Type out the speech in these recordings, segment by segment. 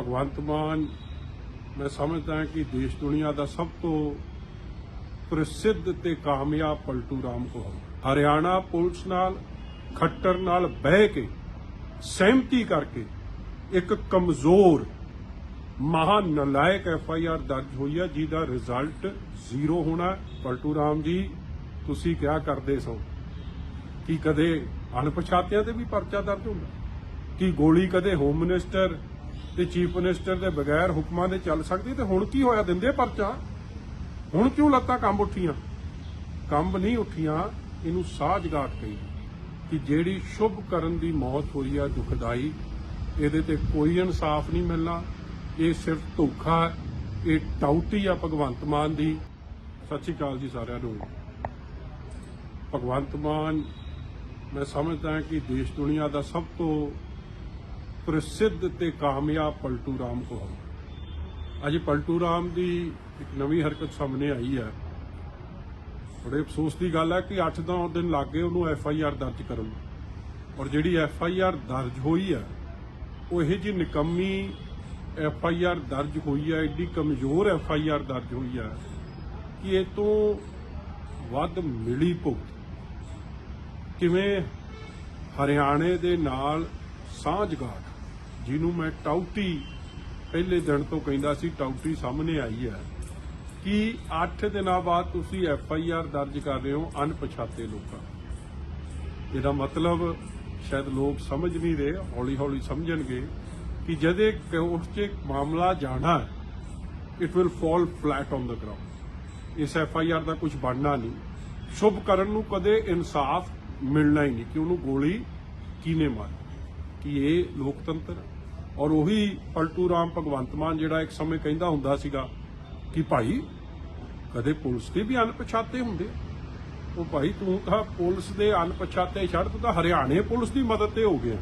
ਭਗਵੰਤ ਮਾਨ, ਮੈਂ ਸਮਝਦਾ ਕਿ ਦੇਸ਼ ਦੁਨੀਆ ਦਾ ਸਭ ਤੋਂ ਪ੍ਰਸਿੱਧ ਤੇ ਕਾਮਯਾਬ ਪਲਟੂ ਰਾਮ ਕੋਲ ਹਰਿਆਣਾ ਪੁਲਿਸ ਨਾਲ, ਖੱਟਰ ਨਾਲ ਬਹਿ ਕੇ, ਸਹਿਮਤੀ ਕਰਕੇ ਇੱਕ ਕਮਜ਼ੋਰ ਮਹਾ ਨਲਾਇਕ ਐਫ ਆਈ ਆਰ ਦਰਜ ਹੋਈ ਹੈ, ਜਿਹਦਾ ਰਿਜ਼ਲਟ ਜ਼ੀਰੋ ਹੋਣਾ ਪਲਟੂ ਰਾਮ ਜੀ, ਤੁਸੀਂ ਕਿਹਾ ਕਰਦੇ ਸੋ? ਕਿ ਕਦੇ ਅਣਪਛਾਤਿਆਂ ਤੇ ਵੀ ਪਰਚਾ ਦਰਜ ਹੁੰਦਾ? ਕਿ ਗੋਲੀ ਕਦੇ ਹੋਮ ਮਿਨਿਸਟਰ ਤੇ ਚੀਫ ਮਿਨਿਸਟਰ ਦੇ ਬਗੈਰ ਹੁਕਮਾਂ ਦੇ ਚੱਲ ਸਕਦੀ ਤੇ ਹੁਣ ਕੀ ਹੋਇਆ? ਦਿੰਦੇ ਪਰਚਾ। ਹੁਣ ਕਿਉਂ ਲੱਤਾਂ ਕੰਬ ਉੱਠੀਆਂ? ਕੰਬ ਨਹੀਂ ਉੱਠੀਆਂ, ਇਹਨੂੰ ਸਾਜਗਾਟ ਕਹੀ। ਕਿ ਜਿਹੜੀ ਸ਼ੁਭ ਕਰਨ ਦੀ ਮੌਤ ਹੋਈ ਆ, ਦੁਖਦਾਈ, ਇਹਦੇ ਤੇ ਕੋਈ ਇਨਸਾਫ ਨਹੀਂ ਮਿਲਣਾ। ਇਹ ਸਿਰਫ ਧੋਖਾ ਇਹ ਟਾਊਟੀ ਆ ਭਗਵੰਤ ਮਾਨ ਦੀ। ਸਤਿ ਸ਼੍ਰੀ ਅਕਾਲ ਜੀ ਸਾਰਿਆਂ ਨੂੰ। ਭਗਵੰਤ ਮਾਨ, ਮੈਂ ਸਮਝਦਾ ਕਿ ਦੇਸ਼ ਦੁਨੀਆ ਦਾ ਸਭ ਤੋਂ ਪ੍ਰਸਿੱਧ ਤੇ ਕਾਮਯਾਬ ਪਲਟੂ ਰਾਮ ਕੋਲ ਅੱਜ ਪਲਟੂ ਰਾਮ ਦੀ ਇੱਕ ਨਵੀਂ ਹਰਕਤ ਸਾਹਮਣੇ ਆਈ ਹੈ। ਬੜੇ ਅਫਸੋਸ ਦੀ ਗੱਲ ਹੈ ਕਿ 8-9 ਦਿਨ ਲੱਗ ਗਏ ਉਹਨੂੰ ਐਫ ਆਈ ਆਰ ਦਰਜ ਕਰਨ ਔਰ ਜਿਹੜੀ ਐਫ ਆਈ ਆਰ ਦਰਜ ਹੋਈ ਹੈ, ਉਹ ਇਹ ਜੀ ਨਿਕੰਮੀ ਐਫ ਆਈ ਆਰ ਦਰਜ ਹੋਈ ਹੈ, ਏਡੀ ਕਮਜ਼ੋਰ ਐਫ ਆਈ ਆਰ ਦਰਜ ਹੋਈ ਹੈ ਕਿ ਇਹ ਤੋਂ ਵੱਧ ਮਿਲੀ ਭੁਗਤ। ਕਿਵੇਂ ਹਰਿਆਣੇ ਦੇ ਨਾਲ ਸਾਂਝਗਾਟ ਜਿਹਨੂੰ ਮੈਂ ਟਾਊਟੀ ਪਹਿਲੇ ਦਿਨ ਤੋਂ ਕਹਿੰਦਾ ਸੀ, ਟਾਊਟੀ ਸਾਹਮਣੇ ਆਈ ਹੈ, ਕਿ 8 ਦਿਨਾਂ ਬਾਅਦ ਤੁਸੀਂ ਐਫ ਆਈ ਆਰ ਦਰਜ ਕਰ ਰਹੇ ਹੋ ਅਣਪਛਾਤੇ ਲੋਕਾਂ। ਇਹਦਾ ਮਤਲਬ ਸ਼ਾਇਦ ਲੋਕ ਸਮਝ ਨਹੀਂ ਰਹੇ ਹੌਲੀ ਹੌਲੀ ਸਮਝਣਗੇ ਕਿ ਜਦੇ ਕੋਰਟ 'ਚ ਮਾਮਲਾ ਜਾਣਾ it will fall flat on the ground ਇਸ ਐਫ ਆਈ ਆਰ ਦਾ ਕੁਝ ਬਣਨਾ ਨਹੀਂ। ਸ਼ੁਭ ਕਰਨ ਨੂੰ ਕਦੇ ਇਨਸਾਫ ਮਿਲਣਾ ਹੀ ਨਹੀਂ ਕਿ ਉਹਨੂੰ ਗੋਲੀ ਕਿਨੇ ਮਾਰੀ। ਕਿ ਇਹ ਲੋਕਤੰਤਰ ਔਰ ਉਹੀ ਪਲਟੂ ਰਾਮ ਭਗਵੰਤ ਮਾਨ ਜਿਹੜਾ ਇੱਕ ਸਮੇਂ ਕਹਿੰਦਾ ਹੁੰਦਾ ਸੀਗਾ ਕਿ ਭਾਈ, ਕਦੇ ਪੁਲਿਸ ਦੇ ਵੀ ਅਣਪਛਾਤੇ ਹੁੰਦੇ ਉਹ ਭਾਈ, ਤੂੰ ਤਾਂ ਪੁਲਿਸ ਦੇ ਅਣਪਛਾਤੇ ਛੱਡ, ਤੂੰ ਤਾਂ ਹਰਿਆਣੇ ਪੁਲਿਸ ਦੀ ਮਦਦ ਤੇ ਹੋ ਗਿਆ।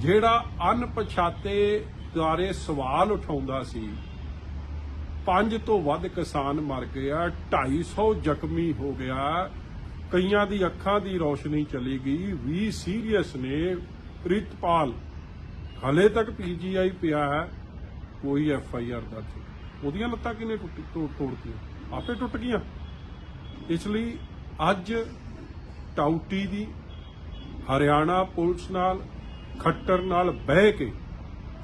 ਜਿਹੜਾ ਅਣਪਛਾਤੇ ਦੁਆਰੇ ਸਵਾਲ ਉਠਾਉਂਦਾ ਸੀ, ਪੰਜ ਤੋਂ ਵੱਧ ਕਿਸਾਨ ਮਰ ਗਿਆ ਆ 250 ਜ਼ਖਮੀ ਹੋ ਗਿਆ, ਕਈਆਂ ਦੀ ਅੱਖਾਂ ਦੀ ਰੋਸ਼ਨੀ ਚਲੀ ਗਈ 20 ਸੀਰੀਅਸ ਨੇ ਪ੍ਰਿਤਪਾਲ, ਹਲੇ ਤੱਕ ਪੀਜੀਆਈ ਪਿਆ ਹੈ, ਕੋਈ ਐਫ ਆਈ ਆਰ ਦਰਜ ਨਹੀਂ। ਉਹਦੀਆਂ ਲੱਤਾਂ ਕਿਨੇ ਟੁੱਟ, ਤੋੜ, ਤੋੜਤੀਆਂ? ਆਪੇ ਟੁੱਟ ਗਈਆਂ। ਇਸ ਲਈ ਅੱਜ ਟਾਊਟੀ ਦੀ ਹਰਿਆਣਾ ਪੁਲਿਸ ਨਾਲ, ਖੱਟਰ ਨਾਲ ਬਹਿ ਕੇ,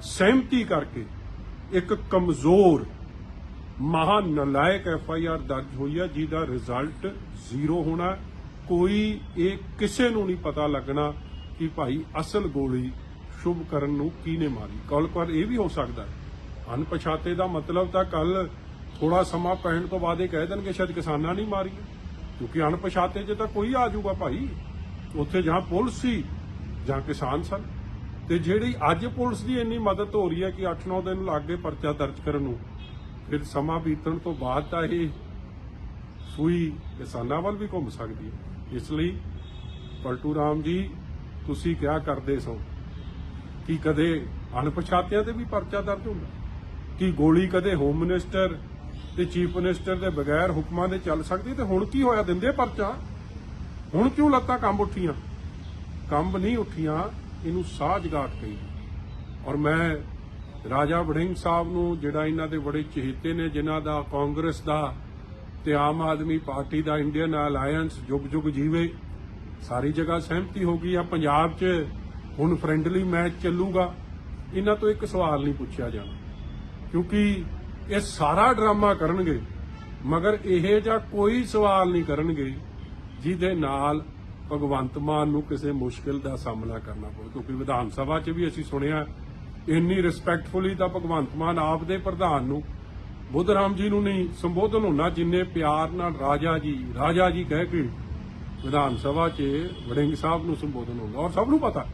ਸਹਿਮਤੀ ਕਰਕੇ ਇੱਕ ਕਮਜ਼ੋਰ ਮਹਾ ਨਲਾਇਕ ਐਫ ਆਈ ਆਰ ਦਰਜ ਹੋਈ ਹੈ ਜਿਹਦਾ ਰਿਜ਼ਲਟ ਜ਼ੀਰੋ ਹੋਣਾ ਕੋਈ ਇਹ ਕਿਸੇ ਨੂੰ ਨਹੀਂ ਪਤਾ ਲੱਗਣਾ ਕਿ ਭਾਈ ਅਸਲ ਗੋਲੀ ਸ਼ੁਭ ਕਰਨ ਨੂੰ ਕਿਹਨੇ ਮਾਰੀ? ਕੱਲ ਪਰ ਇਹ ਵੀ ਹੋ ਸਕਦਾ ਅਣਪਛਾਤੇ ਦਾ ਮਤਲਬ ਤਾਂ ਕੱਲ ਥੋੜਾ ਸਮਾਂ ਪੈਣ ਤੋਂ ਬਾਅਦ ਇਹ ਕਹਿ ਦੇਣਗੇ, ਸ਼ਾਇਦ ਕਿਸਾਨਾਂ ਨਹੀਂ ਮਾਰੀ ਕਿਉਂਕਿ ਅਣਪਛਾਤੇ 'ਚ ਤਾਂ ਕੋਈ ਆ ਜਾਊਗਾ ਭਾਈ। ਉੱਥੇ ਜਾਂ ਪੁਲਿਸ ਸੀ ਜਾਂ ਕਿਸਾਨ ਸਨ। ਤੇ ਜਿਹੜੀ ਅੱਜ ਪੁਲਿਸ ਦੀ ਇੰਨੀ ਮਦਦ ਹੋ ਰਹੀ ਹੈ ਕਿ 8-9 ਦਿਨ ਲੱਗ ਗਏ ਪਰਚਾ ਦਰਜ ਕਰਨ ਨੂੰ, ਫਿਰ ਸਮਾਂ ਬੀਤਣ ਤੋਂ ਬਾਅਦ ਤਾਂ ਇਹ ਸੂਈ ਕਿਸਾਨਾਂ ਵੱਲ ਵੀ ਘੁੰਮ ਸਕਦੀ ਹੈ। ਇਸ ਲਈ ਪਲਟੂ ਰਾਮ ਜੀ ਤੁਸੀਂ ਕਿਹਾ ਕਰਦੇ ਸੋ? ਕਿ ਕਦੇ ਅਣਪਛਾਤਿਆਂ ਤੇ ਵੀ ਪਰਚਾ ਦਰਜ ਹੁੰਦਾ? ਕਿ ਗੋਲੀ ਕਦੇ ਹੋਮ ਮਿਨਿਸਟਰ ਤੇ ਚੀਫ ਮਿਨਿਸਟਰ ਦੇ ਬਗੈਰ ਹੁਕਮਾਂ ਦੇ ਚੱਲ ਸਕਦੀ ਤੇ ਹੁਣ ਕੀ ਹੋਇਆ? ਦਿੰਦੇ ਪਰਚਾ? ਹੁਣ ਕਿਉਂ ਲੱਤਾਂ ਕੰਬ ਉੱਠੀਆਂ? ਕੰਬ ਨਹੀਂ ਉੱਠੀਆਂ, ਇਹਨੂੰ ਸਾਜਗਾਟ ਕਹੀ। ਔਰ ਮੈਂ ਰਾਜਾ ਵੜਿੰਗ ਸਾਹਿਬ ਨੂੰ, ਜਿਹੜਾ ਇਹਨਾਂ ਦੇ ਬੜੇ ਚਹੇਤੇ ਨੇ, ਜਿਨ੍ਹਾਂ ਦਾ ਕਾਂਗਰਸ ਦਾ ਤੇ ਆਮ ਆਦਮੀ ਪਾਰਟੀ ਦਾ ਇੰਡੀਅਨ ਅਲਾਈਅੰਸ ਜੁਗ ਜੁਗ ਜੀਵੇ ਸਾਰੀ ਜਗ੍ਹਾ ਸਹਿਮਤੀ ਹੋ ਗਈ ਆ, ਪੰਜਾਬ 'ਚ ਹੁਣ ਫ੍ਰੈਂਡਲੀ ਮੈਚ ਚੱਲੂਗਾ। ਇਹਨਾਂ ਤੋਂ ਇੱਕ ਸਵਾਲ ਨਹੀਂ ਪੁੱਛਿਆ ਜਾਣਾ। ਕਿਉਂਕਿ ਇਹ ਸਾਰਾ ਡਰਾਮਾ ਕਰਨਗੇ, ਮਗਰ ਇਹ ਜਾਂ ਕੋਈ ਸਵਾਲ ਨਹੀਂ ਕਰਨਗੇ ਜਿਹਦੇ ਨਾਲ ਭਗਵੰਤ ਮਾਨ ਨੂੰ ਕਿਸੇ ਮੁਸ਼ਕਿਲ ਦਾ ਸਾਹਮਣਾ ਕਰਨਾ ਪਵੇ ਕਿਉਂਕਿ ਵਿਧਾਨ ਸਭਾ 'ਚ ਵੀ ਅਸੀਂ ਸੁਣਿਆ, ਇੰਨੀ ਰਿਸਪੈਕਟਫੁਲੀ ਤਾਂ ਭਗਵੰਤ ਮਾਨ ਆਪ ਦੇ ਪ੍ਰਧਾਨ ਨੂੰ ਬੁੱਧ ਰਾਮ ਜੀ ਨੂੰ ਨਹੀਂ, ਸੰਬੋਧਨ ਹੋਣਾ ਜਿੰਨੇ ਪਿਆਰ ਨਾਲ ਰਾਜਾ ਜੀ ਰਾਜਾ ਜੀ ਕਹਿ ਕੇ ਵਿਧਾਨ ਸਭਾ 'ਚ ਵੜਿੰਗ ਸਾਹਿਬ ਨੂੰ ਸੰਬੋਧਨ ਹੋਗਾ ਔਰ ਸਭ ਨੂੰ ਪਤਾ,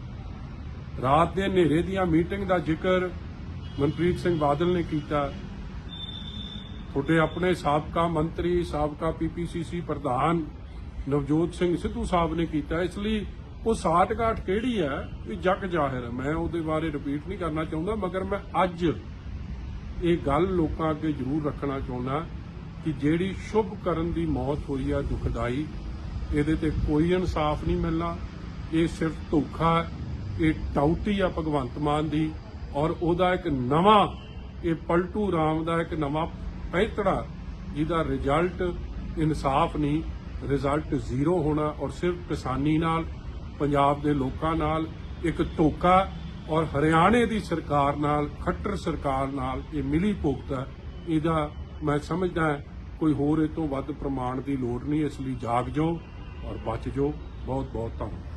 ਰਾਤ ਦੇ ਹਨੇਰੇ ਦੀਆਂ ਮੀਟਿੰਗ ਦਾ ਜ਼ਿਕਰ ਮਨਪ੍ਰੀਤ ਸਿੰਘ ਬਾਦਲ ਨੇ ਕੀਤਾ। ਤੁਹਾਡੇ ਆਪਣੇ ਸਾਬਕਾ ਮੰਤਰੀ, ਸਾਬਕਾ ਪੀਪੀਸੀਸੀ ਪ੍ਰਧਾਨ ਨਵਜੋਤ ਸਿੰਘ ਸਿੱਧੂ ਸਾਹਿਬ ਨੇ ਕੀਤਾ। ਇਸ ਲਈ ਉਹ ਸਾਠਗਾਠ ਕਿਹੜੀ ਹੈ? ਇਹ ਜਗ ਜ਼ਾਹਿਰ ਹੈ। ਮੈਂ ਉਹਦੇ ਬਾਰੇ ਰਿਪੀਟ ਨਹੀਂ ਕਰਨਾ ਚਾਹੁੰਦਾ, ਮਗਰ ਮੈਂ ਅੱਜ ਇਹ ਗੱਲ ਲੋਕਾਂ ਅੱਗੇ ਜ਼ਰੂਰ ਰੱਖਣਾ ਚਾਹੁੰਦਾ ਕਿ ਜਿਹੜੀ ਸ਼ੁਭ ਕਰਨ ਦੀ ਮੌਤ ਹੋਈ ਹੈ ਦੁਖਦਾਈ ਇਹਦੇ ਤੇ ਕੋਈ ਇਨਸਾਫ ਨਹੀਂ ਮਿਲਣਾ। ਇਹ ਸਿਰਫ ਧੋਖਾ ਇਹ ਟਾਊਟੀ ਆ ਭਗਵੰਤ ਮਾਨ ਦੀ ਔਰ ਉਹਦਾ ਇੱਕ ਨਵਾਂ, ਇਹ ਪਲਟੂ ਰਾਮ ਦਾ ਇੱਕ ਨਵਾਂ ਪੈਂਤੜਾ ਜਿਹਦਾ ਰਿਜ਼ਲਟ ਇਨਸਾਫ ਨਹੀਂ, ਰਿਜ਼ਲਟ ਜ਼ੀਰੋ ਹੋਣਾ ਔਰ ਸਿਰਫ ਕਿਸਾਨੀ ਨਾਲ, ਪੰਜਾਬ ਦੇ ਲੋਕਾਂ ਨਾਲ ਇੱਕ ਧੋਖਾ ਔਰ ਹਰਿਆਣੇ ਦੀ ਸਰਕਾਰ ਨਾਲ, ਖੱਟਰ ਸਰਕਾਰ ਨਾਲ ਇਹ ਮਿਲੀ ਭੁਗਤ ਹੈ। ਇਹਦਾ ਮੈਂ ਸਮਝਦਾ ਕੋਈ ਹੋਰ ਇਹ ਤੋਂ ਵੱਧ ਪ੍ਰਮਾਣ ਦੀ ਲੋੜ ਨਹੀਂ, ਇਸ ਲਈ ਜਾਗ ਜਾਓ ਔਰ ਬਚ ਜਾਓ। ਬਹੁਤ ਬਹੁਤ ਧੰਨਵਾਦ।